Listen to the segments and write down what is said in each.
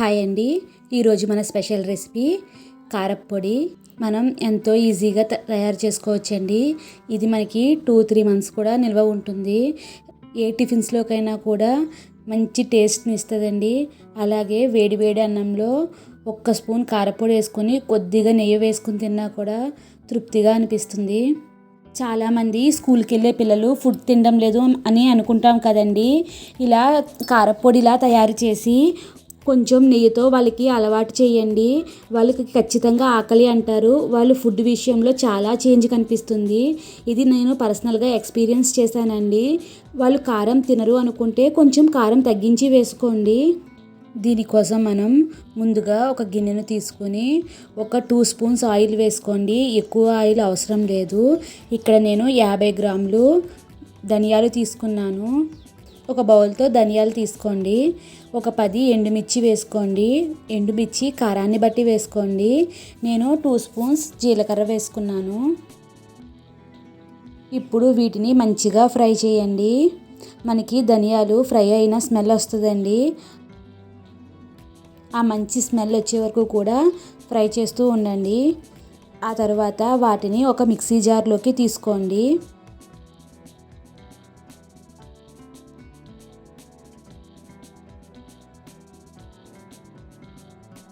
Hi అండి. ఈరోజు మన స్పెషల్ రెసిపీ కారప్పొడి. మనం ఎంతో ఈజీగా త- తయారు చేసుకోవచ్చండి. ఇది మనకి టూ త్రీ మంత్స్ కూడా నిల్వ ఉంటుంది. ఏ టిఫిన్స్లోకైనా కూడా మంచి టేస్ట్ని ఇస్తుందండి. అలాగే వేడి వేడి అన్నంలో ఒక్క స్పూన్ కారపొడి వేసుకొని కొద్దిగా నెయ్యి వేసుకుని తిన్నా కూడా తృప్తిగా అనిపిస్తుంది. చాలామంది స్కూల్కి వెళ్ళే పిల్లలు ఫుడ్ తినడం లేదు అని అనుకుంటాం కదండి. ఇలా కారప్పొడిలా తయారు చేసి కొంచెం నెయ్యితో వాళ్ళకి అలవాటు చేయండి. వాళ్ళకి ఖచ్చితంగా ఆకలి అంటారు. వాళ్ళు ఫుడ్ విషయంలో చాలా చేంజ్ కనిపిస్తుంది. ఇది నేను పర్సనల్గా ఎక్స్పీరియన్స్ చేశానండి. వాళ్ళు కారం తినరు అనుకుంటే కొంచెం కారం తగ్గించి వేసుకోండి. దీనికోసం మనం ముందుగా ఒక గిన్నెను తీసుకొని ఒక టూ స్పూన్స్ ఆయిల్ వేసుకోండి. ఎక్కువ ఆయిల్ అవసరం లేదు. ఇక్కడ నేను యాభై గ్రాములు ధనియాలు తీసుకున్నాను. ఒక బౌల్తో ధనియాలు తీసుకోండి. ఒక పది ఎండుమిర్చి వేసుకోండి. ఎండుమిర్చి కారాన్ని బట్టి వేసుకోండి. నేను టూ స్పూన్స్ జీలకర్ర వేసుకున్నాను. ఇప్పుడు వీటిని మంచిగా ఫ్రై చేయండి. మనకి ధనియాలు ఫ్రై అయిన స్మెల్ వస్తుందండి. ఆ మంచి స్మెల్ వచ్చే వరకు కూడా ఫ్రై చేస్తూ ఉండండి. ఆ తర్వాత వాటిని ఒక మిక్సీ జార్లోకి తీసుకోండి.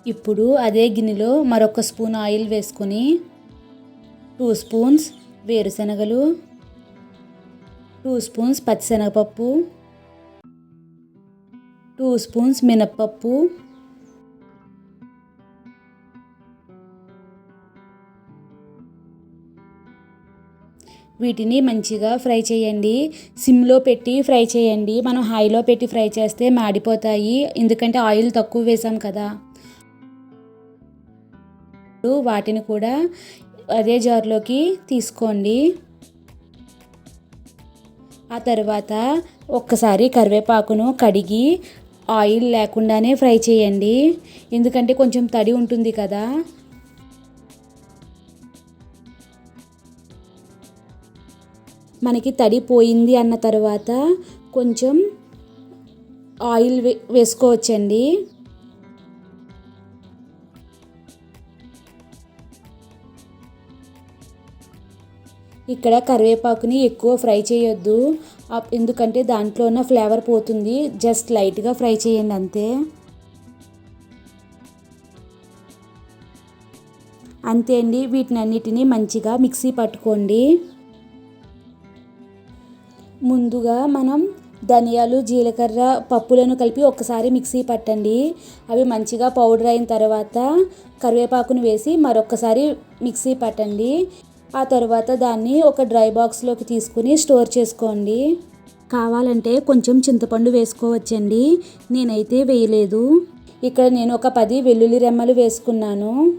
ఇప్పుడు అదే గిన్నెలో మరొక స్పూన్ ఆయిల్ వేసుకొని టూ స్పూన్స్ వేరుశనగలు టూ స్పూన్స్ పచ్చిశనగపప్పు టూ స్పూన్స్ మినప్పప్పు వీటిని మంచిగా ఫ్రై చేయండి. సిమ్లో పెట్టి ఫ్రై చేయండి. మనం హైలో పెట్టి ఫ్రై చేస్తే మాడిపోతాయి. ఎందుకంటే ఆయిల్ తక్కువ వేసాం కదా. ఇప్పుడు వాటిని కూడా అదే జార్లోకి తీసుకోండి. ఆ తర్వాత ఒక్కసారి కరివేపాకును కడిగి ఆయిల్ లేకుండానే ఫ్రై చేయండి. ఎందుకంటే కొంచెం తడి ఉంటుంది కదా. మనకి తడి పోయింది అన్న తర్వాత కొంచెం ఆయిల్ వే వేసుకోవచ్చండి. ఇక్కడ కరివేపాకుని ఎక్కువ ఫ్రై చేయొద్దు. ఎందుకంటే దాంట్లో ఉన్న ఫ్లేవర్ పోతుంది. జస్ట్ లైట్గా ఫ్రై చేయండి అంతే. అంతే అండి. వీటిని అన్నిటిని మంచిగా మిక్సీ పట్టుకోండి. ముందుగా మనం ధనియాలు జీలకర్ర పప్పులను కలిపి ఒక్కసారి మిక్సీ పట్టండి. అవి మంచిగా పౌడర్ అయిన తర్వాత కరివేపాకును వేసి మరొకసారి మిక్సీ పట్టండి. ఆ తర్వాత దాన్ని ఒక డ్రై బాక్స్లోకి తీసుకుని స్టోర్ చేసుకోండి. కావాలంటే కొంచెం చింతపండు వేసుకోవచ్చండి. నేనైతే వేయలేదు. ఇక్కడ నేను ఒక పది వెల్లుల్లి రెమ్మలు వేసుకున్నాను.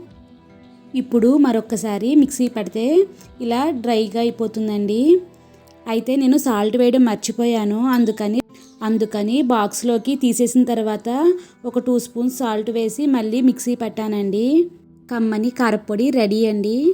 ఇప్పుడు మరొకసారి మిక్సీ పడితే ఇలా డ్రైగా అయిపోతుందండి. అయితే నేను సాల్ట్ వేయడం మర్చిపోయాను. అందుకని అందుకని బాక్స్లోకి తీసేసిన తర్వాత ఒక టూ స్పూన్స్ సాల్ట్ వేసి మళ్ళీ మిక్సీ పట్టానండి. కమ్మని కారపొడి రెడీ అండి.